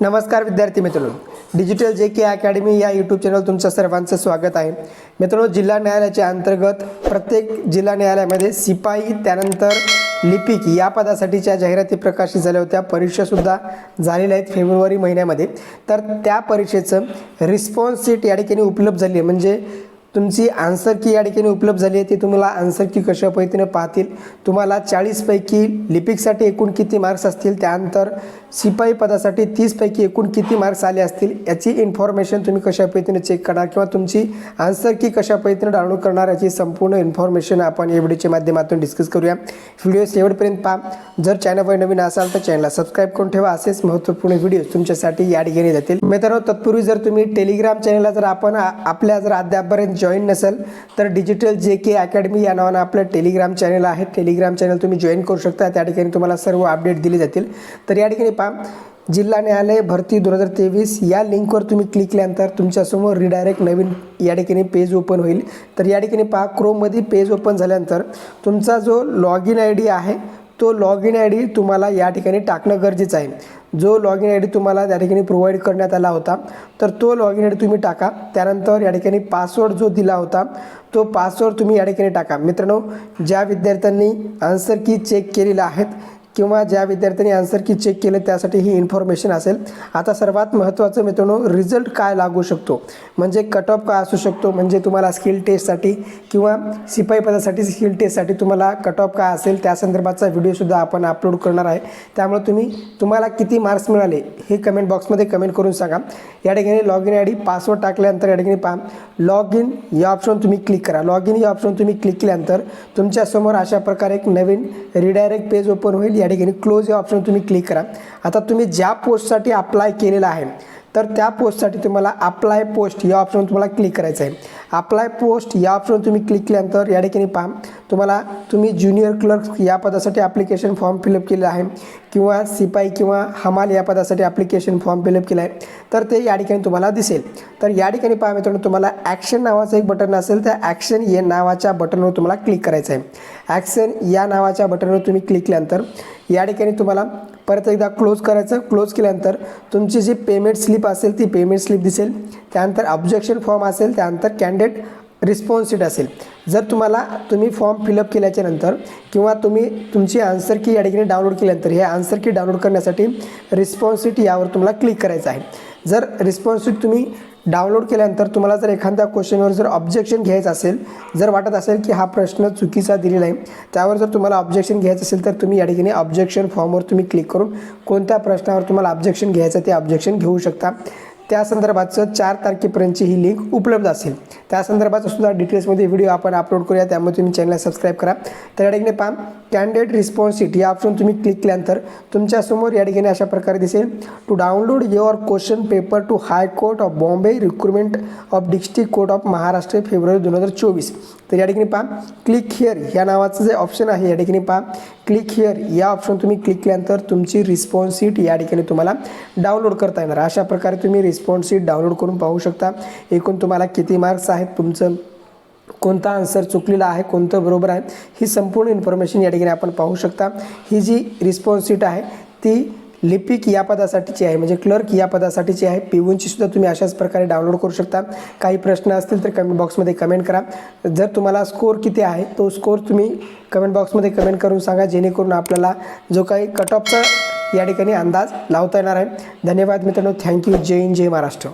नमस्कार विद्यार्थी मित्रांनो. डिजिटल जे के अकॅडमी या यूट्यूब चॅनल तुमचं सर्वांचं स्वागत आहे. मित्रांनो जिल्हा न्यायालयाच्या अंतर्गत प्रत्येक जिल्हा न्यायालयामध्ये सिपाई त्यानंतर लिपिक या पदासाठीच्या जाहिराती प्रकाशित झाल्या होत्या. परीक्षासुद्धा झालेल्या आहेत फेब्रुवारी महिन्यामध्ये. तर त्या परीक्षेचं रिस्पॉन्स सीट या ठिकाणी उपलब्ध झाली आहे. म्हणजे तुमची आन्सर की या ठिकाणी उपलब्ध झाली आहे. ती तुम्हाला आन्सर की कशा पद्धतीने पाहतील? तुम्हाला चाळीसपैकी लिपिकसाठी एकूण किती मार्क्स असतील? त्यानंतर शिपाई पदासाठी तीसपैकी एकूण किती मार्क्स आले असतील? याची इन्फॉर्मेशन तुम्ही कशा पद्धतीने चेक करणार किंवा तुमची आन्सर की कशा पद्धतीने डाउनलोड करणार याची संपूर्ण इन्फॉर्मेशन आपण या व्हिडिओच्या माध्यमातून डिस्कस करूया. व्हिडिओ शेवटपर्यंत पहा. जर चॅनलवर नवीन असाल तर चॅनलला सबस्क्राईब करून ठेवा. असेच महत्त्वपूर्ण व्हिडिओ तुमच्यासाठी या ठिकाणी जातील. मित्रांनो तत्पूर्वी जर तुम्ही टेलिग्राम चॅनलला जर आपण आपल्या जर अद्यापपर्यंत जॉईन नसेल तर डिजिटल जे के अकॅडमी या नावानं आपलं टेलिग्राम चॅनल आहे. टेलिग्राम चॅनल तुम्ही जॉईन करू शकता. त्या ठिकाणी तुम्हाला सर्व अपडेट दिले जातील. तर या ठिकाणी पहा जिल्हा न्यायालय भरती दोन हजार तेवीस या लिंकवर तुम्ही क्लिक केल्यानंतर तुमच्यासमोर रिडायरेक्ट नवीन या ठिकाणी पेज ओपन होईल. तर या ठिकाणी पहा क्रोममध्ये पेज ओपन झाल्यानंतर तुमचा जो लॉग इन आय डी आहे तो लॉग इन आय डी तुम्हाला या ठिकाणी टाकणं गरजेचं आहे. जो लॉग इन आय डी तुम्हाला त्या ठिकाणी प्रोव्हाइड करण्यात आला होता तर तो लॉग इन आय डी तुम्ही टाका. त्यानंतर या ठिकाणी पासवर्ड जो दिला होता तो पासवर्ड तुम्ही या ठिकाणी टाका. मित्रांनो ज्या विद्यार्थ्यांनी आन्सर की चेक केलेला आहेत किंवा ज्या विद्यार्थ्यांनी आन्सर की चेक केलं त्यासाठी ही इन्फॉर्मेशन असेल. आता सर्वात महत्त्वाचं मित्रांनो रिझल्ट काय लागू शकतो? म्हणजे कट ऑफ काय असू शकतो? म्हणजे तुम्हाला स्किल टेस्टसाठी किंवा शिपाई पदासाठी स्किल टेस्टसाठी तुम्हाला कट ऑफ काय असेल त्या संदर्भाचा व्हिडिओसुद्धा आपण अपलोड करणार आहे. त्यामुळे तुम्ही तुम्हाला किती मार्क्स मिळाले हे कमेंट बॉक्समध्ये कमेंट करून सांगा. या ठिकाणी log in I D password टाकल्यानंतर या ठिकाणी पहा. लॉग इन या ऑप्शन तुम्ही क्लिक करा. लॉग इन या ऑप्शन तुम्ही क्लिक केल्यानंतर तुमच्यासमोर अशा प्रकारे एक नवीन रिडायरेक्ट पेज ओपन होईल. या ठिकाणी क्लोज या ऑप्शन तुम्ही क्लिक करा. आता तुम्ही ज्या पोस्टसाठी अप्लाय केलेलं आहे तर त्या पोस्टसाठी तुम्हाला अप्लाय पोस्ट या ऑप्शन तुम्हाला क्लिक करायचं आहे. अप्लाय पोस्ट या ऑप्शन तुम्ही क्लिक केल्यानंतर या ठिकाणी पहा तुम्हाला तुम्ही ज्युनियर क्लर्क या पदासाठी ॲप्लिकेशन फॉर्म फिलअप केलं आहे किंवा सिपाई किंवा हमाल या पदासाठी ॲप्लिकेशन फॉर्म फिलअप केला आहे. तर ते या ठिकाणी तुम्हाला दिसेल. तर या ठिकाणी पहा मित्रांनो तुम्हाला ॲक्शन नावाचं एक बटन असेल त्या ॲक्शन या नावाच्या बटनवर तुम्हाला क्लिक करायचं आहे. ॲक्शन या नावाच्या बटनवर तुम्ही क्लिक केल्यानंतर या ठिकाणी तुम्हाला परत एकदा क्लोज करायचं. क्लोज केल्यानंतर तुमची जी पेमेंट स्लिप असेल ती पेमेंट स्लिप दिसेल. त्यानंतर ऑब्जेक्शन फॉर्म असेल त्यानंतर कॅन्डिडेट रिस्पॉन्स शीट असेल. जर तुम्हाला तुम्ही फॉर्म फिलअप केल्याच्यानंतर किंवा तुम्ही तुमची आन्सर की या ठिकाणी डाउनलोड केल्यानंतर हे आन्सर की डाउनलोड करण्यासाठी रिस्पॉन्स शीट यावर तुम्हाला क्लिक करायचं आहे. जर रिस्पॉन्स शीट तुम्ही डाउनलोड केल्यानंतर तुम्हाला जर एखाद्या क्वेश्चनवर जर ऑब्जेक्शन घ्यायचं असेल जर वाटत असेल की हा प्रश्न चुकीचा दिलेला आहे त्यावर जर तुम्हाला ऑब्जेक्शन घ्यायचं असेल तर तुम्ही या ठिकाणी ऑब्जेक्शन फॉर्मवर तुम्ही क्लिक करून कोणत्या प्रश्नावर तुम्हाला ऑब्जेक्शन घ्यायचं ते ऑब्जेक्शन घेऊ शकता. त्या संदर्भाचं चार तारखेपर्यंतची ही लिंक उपलब्ध असेल. त्या संदर्भाचं सुद्धा डिटेल्समध्ये व्हिडिओ आपण अपलोड करूया त्यामुळे तुम्ही चॅनलला सबस्क्राईब करा. तर या ठिकाणी पहा कॅन्डिडेट रिस्पॉन्स शीट या ऑप्शन तुम्ही क्लिक केल्यानंतर तुमच्यासमोर या ठिकाणी अशा प्रकारे दिसेल. To download your question paper to high court of Bombay recruitment of district court of Maharashtra February दोन हजार चोवीस. तर या ठिकाणी पहा क्लिक हिअर या नावाचं जे ऑप्शन आहे या ठिकाणी पहा क्लिक हिअर या ऑप्शन तुम्ही क्लिक केल्यानंतर तुमची रिस्पॉन्स शीट या ठिकाणी तुम्हाला डाउनलोड करता येणार. अशा प्रकारे तुम्ही रिस्पॉन्स शीट डाउनलोड करून पाहू शकता. एकूण तुम्हाला किती मार्क्स आहेत तुमचं? कोणता आन्सर चुकलेला आहे कोणतं बरोबर आहे ही संपूर्ण इन्फॉर्मेशन या ठिकाणी आपण पाहू शकता. ही जी रिस्पॉन्स आहे ती लिपिक या पदासाठीची आहे म्हणजे क्लर्क या पदासाठीची आहे. पिऊनची सुद्धा तुम्ही अशाच प्रकारे डाउनलोड करू शकता. काही प्रश्न असतील तर कमेंट बॉक्समध्ये कमेंट करा. जर तुम्हाला स्कोअर किती आहे तो स्कोअर तुम्ही कमेंट बॉक्समध्ये कमेंट करून सांगा जेणेकरून आपल्याला जो काही कट ऑफचा या ठिकाणी अंदाज लावता येणार आहे. धन्यवाद मित्रांनो. थँक्यू जय हिंद जय महाराष्ट्र.